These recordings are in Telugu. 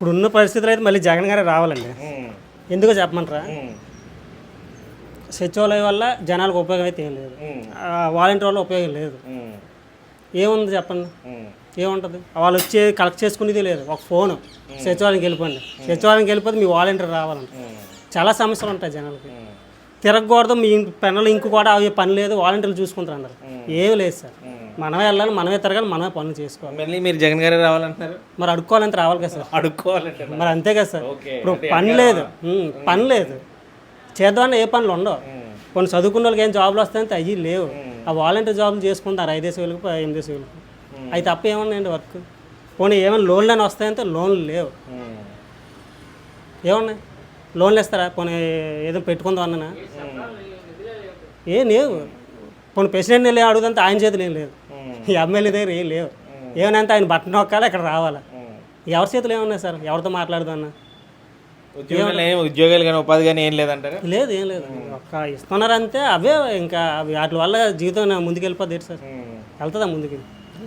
ఇప్పుడు ఉన్న పరిస్థితులు అయితే మళ్ళీ జగన్ గారే రావాలండి. ఎందుకో చెప్పమంటారా? సచివాలయం వల్ల జనాలకు ఉపయోగం అయితే ఏం లేదు. వాలంటీర్ వల్ల ఉపయోగం లేదు. ఏముంది చెప్పండి? ఏముంటుంది? వాళ్ళు వచ్చి కలెక్ట్ చేసుకునేది లేదు. ఒక ఫోను. సచివాలయంకి వెళ్ళిపోండి. సచివాలయంకి వెళ్ళిపోతే మీ వాలంటీర్ రావాలంట. చాలా సమస్యలు ఉంటాయి జనాలకి. తిరగకూడదు మీ పెన్నులు ఇంకు కూడా అవి పని లేదు వాలంటీర్లు చూసుకుంటారు అందరు ఏమి లేదు సార్. మనమే వెళ్ళాలి మనమే తిరగాలి మనమే పనులు చేసుకోవాలి. మళ్ళీ మీరు జగన్ గారే రావాలంటున్నారు. మరి అడుక్కోవాలంటే రావాలి కదా సార్. అడుక్కోవాలంటే మరి అంతే కదా సార్. ఇప్పుడు పని లేదు. పని లేదు. చేద్దామని ఏ పనులు ఉండవు. కొన్ని చదువుకున్న వాళ్ళకి ఏం జాబ్లు వస్తాయంటే అయ్యి లేవు. ఆ వాలంటీర్ జాబ్లు చేసుకుంటారు ఐదేసి వేలకు ఎనిమిదేసి వేలకు. అవి తప్ప ఏమన్నాయండి వర్క్? పోనీ ఏమైనా లోన్లు అని వస్తాయంటే లోన్లు లేవు. ఏమన్నాయి? లోన్లు ఇస్తారా? పోనీ ఏదో పెట్టుకుందాం అన్నా ఏం లేవు. పోనీ ప్రెసిడెంట్ వెళ్ళి అడుగుదంటే ఆయన చేతులు ఏం లేదు. ఈ ఎమ్మెల్యే దగ్గర ఏం లేవు. ఏమనంటే ఆయన బట్టన్ నొక్కాలి ఇక్కడ రావాలా. ఎవరి చేతులు ఏమున్నాయి సార్? ఎవరితో మాట్లాడుతున్నా ఉద్యోగాలు ఏం ఉద్యోగాలు కానీ ఉపాధి కానీ ఏం లేదంటారా? లేదు ఏం లేదు. ఒక్క ఇస్తున్నారు అంతే అవే ఇంకా అవి వాటి వల్ల జీవితం ముందుకు వెళ్ళిపోద్ది సార్? వెళ్తుందా ముందుకి?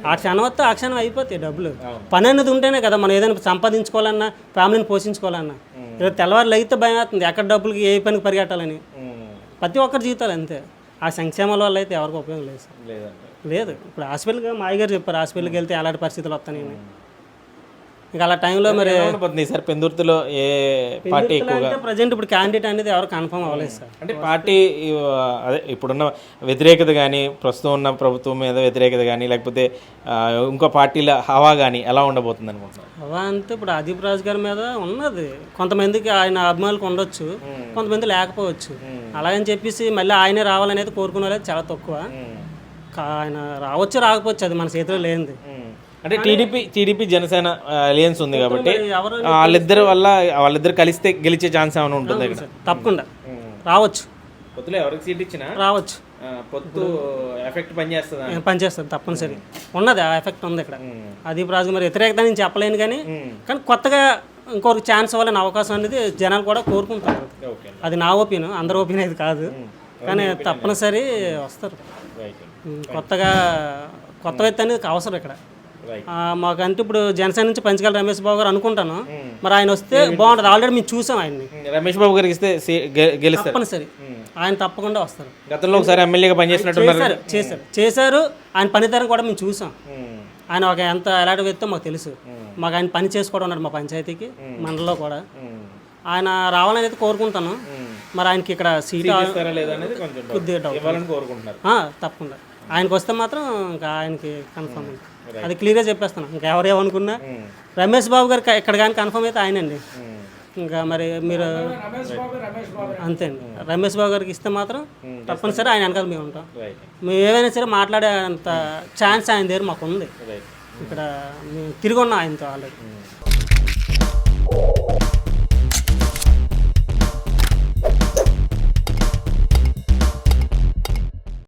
ఆ క్షణం వస్తే ఆ క్షణం అయిపోతాయి డబ్బులు. పని అనేది ఉంటేనే కదా మనం ఏదైనా సంపాదించుకోవాలన్నా ఫ్యామిలీని పోషించుకోవాలన్నా. ఈరోజు తెల్లవారులు అయితే భయం అవుతుంది ఎక్కడ డబ్బులకి ఏ పనికి పరిగెట్టాలని. ప్రతి ఒక్కరి జీవితాలు అంతే. ఆ సంక్షేమాల వల్ల అయితే ఎవరికి ఉపయోగం లేదు సార్. లేదంటారు లేదు. ఇప్పుడు హాస్పిటల్కి మా అయ్యగారు చెప్పారు హాస్పిటల్కి వెళ్తే అలాంటి పరిస్థితులు వస్తాయని ఇంకా అలా టైంలో మరి ఉండబోతుంది సార్? పెందుర్తిలో ఏ పార్టీ ఎక్కువగా? ప్రజెంట్ ఇప్పుడు క్యాండిడేట్ అనేది ఎవరు కన్ఫర్మ్ అవ్వలేదు సార్. అంటే పార్టీ అదే ఇప్పుడున్న వ్యతిరేకత కానీ ప్రస్తుతం ఉన్న ప్రభుత్వం మీద వ్యతిరేకత కానీ లేకపోతే ఇంకో పార్టీల హవా కానీ ఎలా ఉండబోతుంది అనుకుంటున్నారు? అవా అంటే ఇప్పుడు అదీప్ రాజు గారి మీద ఉన్నది. కొంతమందికి ఆయన అభిమానులకు ఉండొచ్చు కొంతమంది లేకపోవచ్చు. అలాగని చెప్పేసి మళ్ళీ ఆయనే రావాలనేది కోరుకునే చాలా తక్కువ. ఆయన రావచ్చు రాకపోవచ్చు అది మన చేతిలో లేనిది. అంటే టీడీపీ టీడీపీ జనసేన అలియన్స్ ఉంది కాబట్టి వాళ్ళిద్దరి వల్ల వాళ్ళిద్దరు కలిస్తే గెలిచే ఛాన్స్ ఏమైనా ఉంటుంది ఇక్కడ? తప్పకుండా. రావచ్చు. పొత్తులో ఎవరికి సీట్ ఇచ్చినా? రావచ్చు. పొత్తు ఎఫెక్ట్ పనిచేస్తుందా? పనిచేస్తుంది తప్పనిసరి. ఉన్నది ఆ ఎఫెక్ట్ ఉంది ఇక్కడ. అదీప్ రాజు మరి వ్యతిరేకత నేను చెప్పలేను కానీ కానీ కొత్తగా ఇంకొక ఛాన్స్ ఇవ్వాలని అవకాశం అనేది జనాలు కూడా కోరుకుంటారు అది నా ఒపీనియన్ అందరి ఒపీనియన్ ఇది కాదు. కానీ తప్పనిసరి వస్తారు. కొత్తగా కొత్త వ్యక్తి అనేది అవసరం ఇక్కడ. మాకంటే ఇప్పుడు జనసేన నుంచి పంచగల రమేష్ బాబు గారు అనుకుంటాను. మరి ఆయన వస్తే బాగుంటుంది. ఆల్రెడీ మేము చూసాం ఆయన్ని. రమేష్ బాబు గారికి ఇస్తే గెలుస్తారు. తప్పనిసరి. ఆయన తప్పకుండా వస్తారు. గతంలో ఒకసారి ఎమ్మెల్యేగా పనిచేసినట్టున్నారు. చేశారు చేశారు. చేశారు. ఆయన పనితనం కూడా మేము చూసాం. ఆయన ఒక ఎంత ఎలాంటి వ్యక్తో మాకు తెలుసు. మాకు ఆయన పని చేసుకోవడం ఉన్నాడు మా పంచాయతీకి మండలంలో కూడా. ఆయన రావాలని అయితే కోరుకుంటాను. మరి ఆయనకి ఇక్కడ సీట్ తప్పకుండా. ఆయనకు వస్తే మాత్రం ఇంకా ఆయనకి కన్ఫర్మ్ అది క్లియర్గా చెప్పేస్తాను ఇంకా ఎవరేమనుకున్నా రమేష్ బాబు గారు ఇక్కడ కానీ కన్ఫర్మ్ అయితే ఆయనండి. ఇంకా మరి మీరు అంతే అండి. రమేష్ బాబు గారికి ఇస్తే మాత్రం తప్పనిసరి ఆయన వెనకాల మేము ఉంటాం. మేము ఏమైనా సరే మాట్లాడే అంత ఛాన్స్ ఆయన దగ్గర మాకు ఉంది ఇక్కడ మేము తిరిగి ఉన్నాం ఆయనతో ఆల్రెడీ